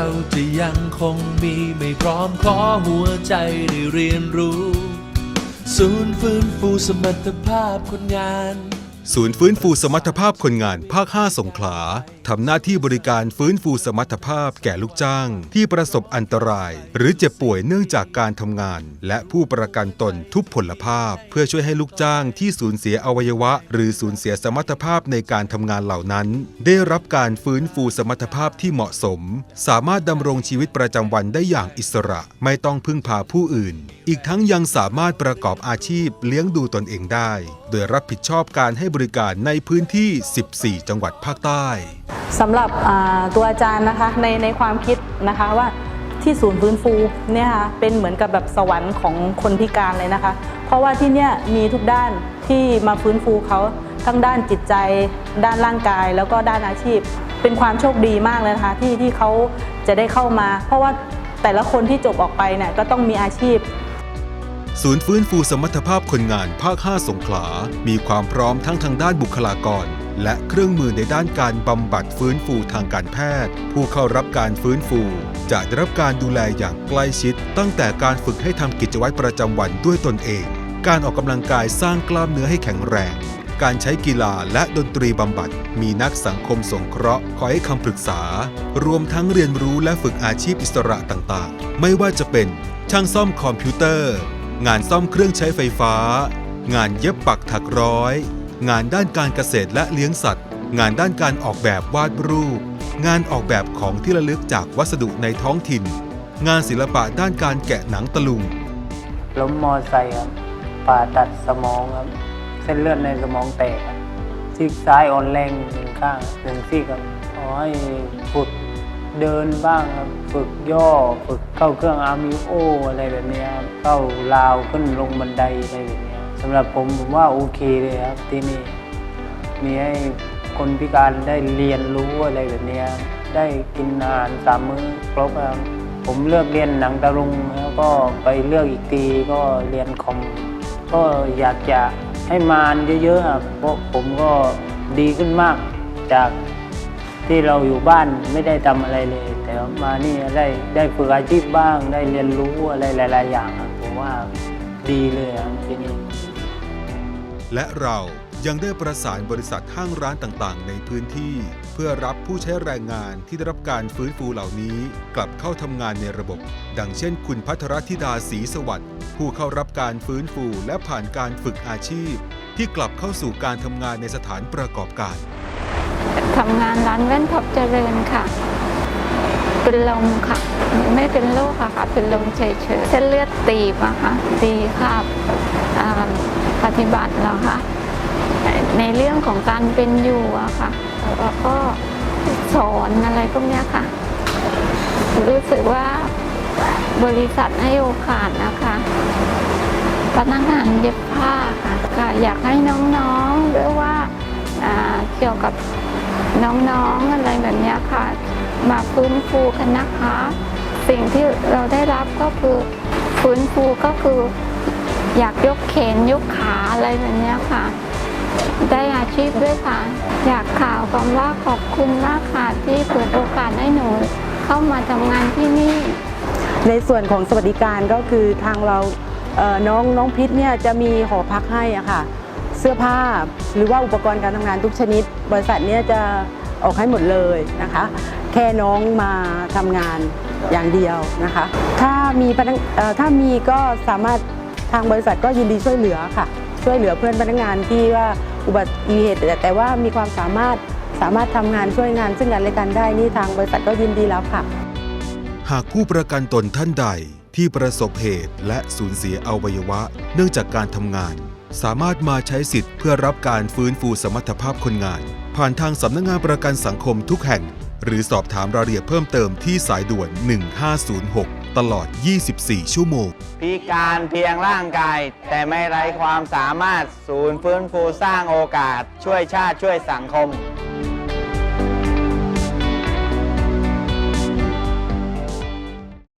เราจะยังคงมีไม่พร้อมขอหัวใจได้เรียนรู้ ศูนย์ฟื้นฟูสมรรถภาพคนงาน ศูนย์ฟื้นฟูสมรรถภาพคนงานภาค 5 สงขลา ทำหน้าที่บริการฟื้นฟูสมรรถภาพแก่ลูกจ้าง ที่ประสบอันตราย หรือเจ็บป่วยเนื่องจากการทำงาน และผู้ประกันตนทุพพลภาพ เพื่อช่วยให้ลูกจ้างที่สูญเสียอวัยวะ หรือสูญเสียสมรรถภาพในการทำงานเหล่านั้น ได้รับการฟื้นฟูสมรรถภาพที่เหมาะสม สามารถดำรงชีวิตประจำวันได้อย่างอิสระ ไม่ต้องพึ่งพาผู้อื่น อีกทั้งยังสามารถประกอบอาชีพเลี้ยงดูตนเองได้ โดยรับผิดชอบการให้บริการในพื้นที่ 14 จังหวัดภาคใต้ สำหรับตัวอาจารย์นะคะในในความคิดนะคะว่าที่ศูนย์ฟื้นฟูเนี่ยค่ะเป็นเหมือนกับแบบสวรรค์ของคนพิการเลยนะคะ เพราะว่าที่เนี่ยมีทุกด้านที่มาฟื้นฟูเขาทั้งด้านจิตใจ ด้านร่างกายแล้วก็ด้านอาชีพ เป็นความโชคดีมากเลยนะคะที่ที่เขาจะได้เข้ามา เพราะว่าแต่ละคนที่จบออกไปเนี่ยก็ต้องมีอาชีพศูนย์ฟื้นฟูสมรรถภาพคนงานภาค 5 สงขลา มีความพร้อมทั้งทางด้านบุคลากร และเครื่องมือในด้านการบำบัดฟื้นฟูทางการแพทย์ ผู้เข้ารับการฟื้นฟู จะได้รับการดูแลอย่างใกล้ชิด ตั้งแต่การฝึกให้ทำกิจวัตรประจำวันด้วยตนเอง การออกกำลังกายสร้างกล้ามเนื้อให้แข็งแรง การใช้กีฬาและดนตรีบำบัด มีนักสังคมสงเคราะห์คอยให้คำปรึกษา รวมทั้งเรียนรู้และฝึกอาชีพอิสระต่างๆ ไม่ว่าจะเป็นช่างซ่อมคอมพิวเตอร์ งานซ่อมเครื่องใช้ไฟฟ้า งานเย็บปักถักร้อย งานด้านการเกษตรและเลี้ยงสัตว์ งานด้านการออกแบบวาดรูป งานออกแบบของที่ระลึกจากวัสดุในท้องถิ่น งานศิลปะด้านการแกะหนังตะลุง ล้มมอไซค์ครับผ่าตัดสมองครับ เส้นเลือดในสมองแตกครับซีกซ้ายอ่อนแรงหนึ่งข้างหนึ่งซีกครับขอให้ฝึกเดินบ้างครับ ฝึกย่อ ฝึกเข้าเครื่องอาร์มิโออะไรแบบนี้ครับเข้าราวขึ้นลงบันไดอะไรแบบนี้ สำหรับผมผมว่าโอเคเลยครับ ที่นี่มีให้คนพิการได้เรียนรู้อะไรแบบนี้ได้กินอาหารสามมื้อครบครับผมเลือกเรียนหนังตะลุงแล้วก็ไปเลือกอีกทีก็เรียนคอมก็อยากจะให้มานเยอะๆครับเพราะผมก็ดีขึ้นมากจากที่เราอยู่บ้านไม่ได้ทำอะไรเลย แต่ว่ามานี่ได้ได้ฝึกอาชีพบ้าง ได้เรียนรู้อะไรหลาย ๆ อย่างครับผมว่าดีเลยครับที่นี่ และเรายังได้ประสานบริษัทห้างร้านต่างๆ ในพื้นที่ เพื่อรับผู้ใช้แรงงานที่ได้รับการฟื้นฟูเหล่านี้ กลับเข้าทำงานในระบบ ดังเช่น คุณพัทรธิดาศรีสวัสดิ์ผู้เข้ารับการฟื้นฟูและผ่านการฝึกอาชีพ ที่กลับเข้าสู่การทำงานในสถานประกอบการทำงานร้านแว่นท็อปเจริญค่ะ เป็นลมค่ะ ไม่เป็นโรคค่ะ เป็นลมเฉยๆเส้นเลือดตีบอะค่ะตีค่ะ ปฏิบัติแล้วค่ะ ในเรื่องของการเป็นอยู่อะค่ะแล้วก็สอนอะไรพวกเนี้ยค่ะ รู้สึกว่าบริษัทให้โอกาสนะคะพนักงานเย็บผ้าค่ะก็อยากให้น้องๆด้วยว่าอ่าเกี่ยวกับน้องๆอะไรแบบเนี้ยค่ะ มาฟื้นฟูกันนะคะ สิ่งที่เราได้รับก็คือฟื้นฟูก็คือ อยากยกเขนยกขาอะไรแบบนี้ค่ะ ได้อาชีพด้วยค่ะ อยากข่าวคำว่าขอบคุณมากค่ะที่เปิดโอกาสให้หนูเข้ามาทำงานที่นี่ ในส่วนของสวัสดิการก็คือทางเราเอ่อน้องน้องพิษเนี่ยจะมีหอพักให้อะค่ะ เสื้อผ้าหรือว่าอุปกรณ์การทำงานทุกชนิด บริษัทเนี่ยจะออกให้หมดเลยนะคะ แค่น้องมาทำงานอย่างเดียวนะคะ ถ้ามีพนักถ้ามีก็สามารถ ทางบริษัทก็ยินดีช่วยเหลือค่ะ ช่วยเหลือเพื่อนพนักงานที่ว่าอุบัติเหตุแต่ว่ามีความสามารถสามารถทำงานช่วยงานซึ่งกันและกันได้นี่ทางบริษัทก็ยินดีแล้วค่ะ หากผู้ประกันตนท่านใดที่ประสบเหตุและสูญเสียอวัยวะ เนื่องจากการทำงาน สามารถมาใช้สิทธิ์เพื่อรับการฟื้นฟูสมรรถภาพคนงาน ผ่านทางสำนักงงานประกันสังคมทุกแห่ง หรือสอบถามรายละเอียดเพิ่มเติมที่สายด่วน 1506 ตลอด 24 ชั่วโมง พิการเพียงร่างกาย แต่ไม่ไร้ความสามารถศูนย์ฟื้นฟูสร้างโอกาส ช่วยชาติช่วยสังคม